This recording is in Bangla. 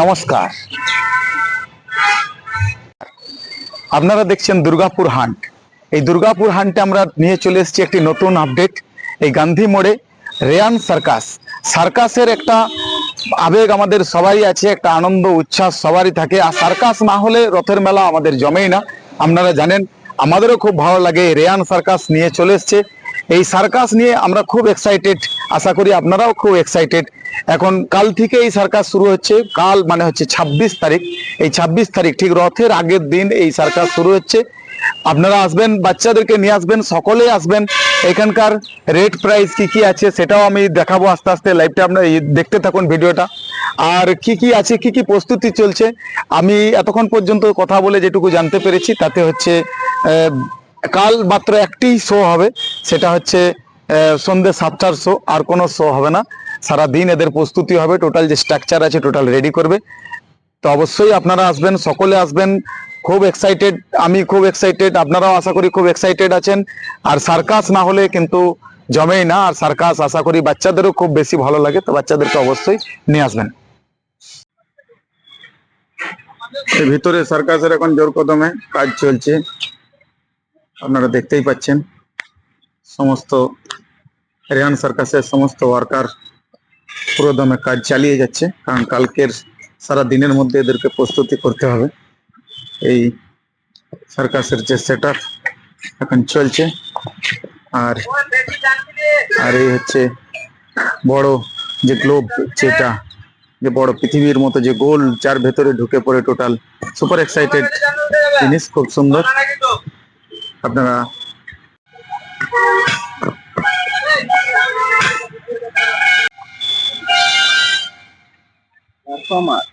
নমস্কার। আপনারা দেখছেন দুর্গাপুর হান্ট। এই দুর্গাপুর হান্টে আমরা নিয়ে চলে এসেছি একটি নতুন আপডেট। এই গান্ধী মোড়ে রেয়ান সার্কাস। সার্কাসের একটা আবেগ আমাদের সবাই আছে, একটা আনন্দ, উচ্ছ্বাস সবারই থাকে। আর সার্কাস না হলে রথের মেলা আমাদের জমেই না। আপনারা জানেন, আমাদেরও খুব ভালো লাগে রেয়ান সার্কাস নিয়ে চলে এসছে। এই সার্কাস নিয়ে আমরা খুব এক্সাইটেড আশা করি আপনারাও খুব এক্সাইটেড এখন কাল থেকে এই সার্কাস শুরু হচ্ছে। কাল মানে হচ্ছে ২৬ তারিখ। এই ২৬ তারিখ ঠিক রথের আগের দিন এই সার্কাস শুরু হচ্ছে। আপনারা আসবেন, বাচ্চাদেরকে নিয়ে আসবেন, সকলেই আসবেন। এখানকার রেট প্রাইস কি কি আছে সেটাও আমি দেখাবো আস্তে আস্তে। লাইভটা আপনারা দেখতে থাকুন ভিডিওটা। আর কি কি আছে, কি কি প্রস্তুতি চলছে, আমি এতক্ষণ পর্যন্ত কথা বলে যেটুকু জানতে পেরেছি, তাতে হচ্ছে কাল মাত্র একটি শো হবে। সেটা হচ্ছে আহ, সন্ধ্যে সাতটার শো আর কোনো শো হবে না। সারা দিন এদের প্রস্তুতি হবে টোটাল যে স্ট্রাকচার আছে টোটাল রেডি করবে। তো অবশ্যই আপনারা আসবেন সকলে আসবেন। খুব এক্সাইটেড আমি খুব এক্সাইটেড আপনারাও আশা করি খুব এক্সাইটেড আছেন। আর সার্কাস না হলে কিন্তু জমেই না আর সার্কাস আশা করি বাচ্চাদেরও খুব বেশি ভালো লাগে তো বাচ্চাদেরকে অবশ্যই নিয়ে আসবেন। ভিতরে সার্কাসের এখন জোর কদমে কাজ চলছে। আপনারা দেখতেই পাচ্ছেন। সমস্ত রেয়ান সার্কাসের সমস্ত ওয়ার্কার পুরো দমে কাজ চালিয়ে যাচ্ছে, কারণ কালকের সারা দিনের মধ্যে এদেরকে প্রস্তুতি করতে হবে। এই সার্কাসের যে সেট এখন চলছে, আর আর এই হচ্ছে বড় যে গ্লোব যেটা, যে বড় পৃথিবীর মতো যে গোল, যার ভেতরে ঢুকে পড়ে টোটাল সুপার এক্সাইটেড জিনিস, খুব সুন্দর। আপনারা performer